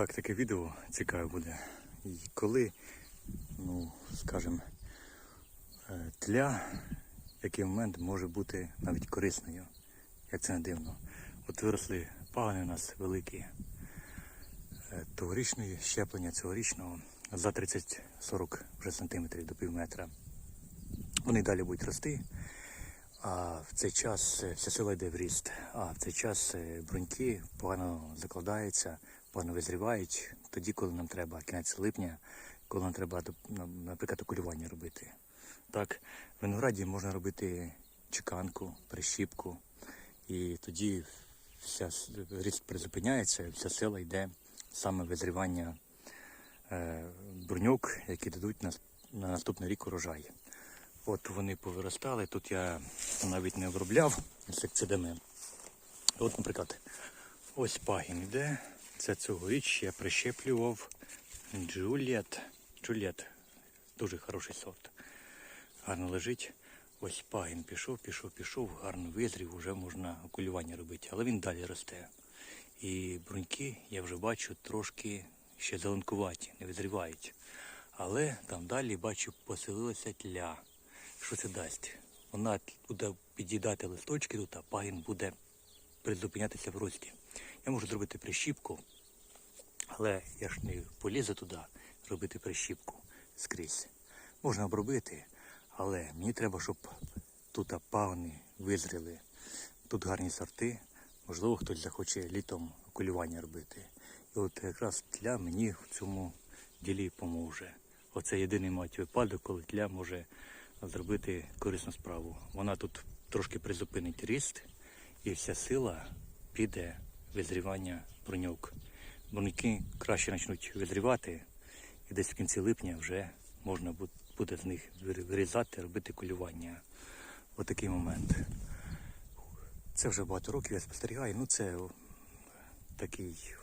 Так, таке відео цікаве буде. І коли, ну, скажімо, е, тля, в який момент може бути навіть корисною, як це не дивно. От виросли пагани у нас великі. Е, Тогорічної щеплення цьогорічного за 30-40 вже сантиметрів до пів метра. Вони далі будуть рости. А в цей час е, вся сила йде в ріст. А в цей час бруньки погано закладаються, погано визрівають тоді, коли нам треба кінець липня, коли нам треба, наприклад, окулювання робити. Так, в винограді можна робити чеканку, прищіпку, і тоді вся ріст призупиняється, вся сила йде саме визрівання е, бруньок, які дадуть нас на наступний рік урожай. От вони повиростали. Тут я навіть не обробляв інсектицидами. От, наприклад, ось пагін йде. Це цьогоріч я прищеплював Джуліет. Джуліет. Дуже хороший сорт. Гарно лежить. Ось пагін пішов, пішов, пішов, гарно визрів, вже можна окулювання робити. Але він далі росте. І бруньки, я вже бачу, трошки ще зеленкуваті, не визрівають. Але там далі бачу, поселилася тля. Що це дасть? Вона буде під'їдати листочки тут, а пагін буде призупинятися в рості. Я можу зробити прищіпку, але я ж не полізу туди робити прищіпку скрізь. Можна обробити, але мені треба, щоб тут пагони визріли. Тут гарні сорти. Можливо, хтось захоче літом окулювання робити. І от якраз тля мені в цьому ділі поможе. Оце єдиний мать випадок, коли тля може зробити корисну справу. Вона тут трошки призупинить ріст, і вся сила піде визрівання бруньок. Бруньки краще почнуть визрівати, і десь в кінці липня вже можна буде з них вирізати, робити кулювання. Отакий момент. Це вже багато років я спостерігаю, ну це такий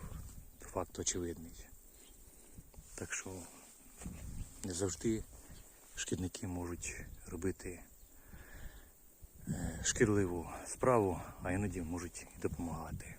факт очевидний. Так що не завжди шкідники можуть робити е, шкідливу справу, а іноді можуть допомагати.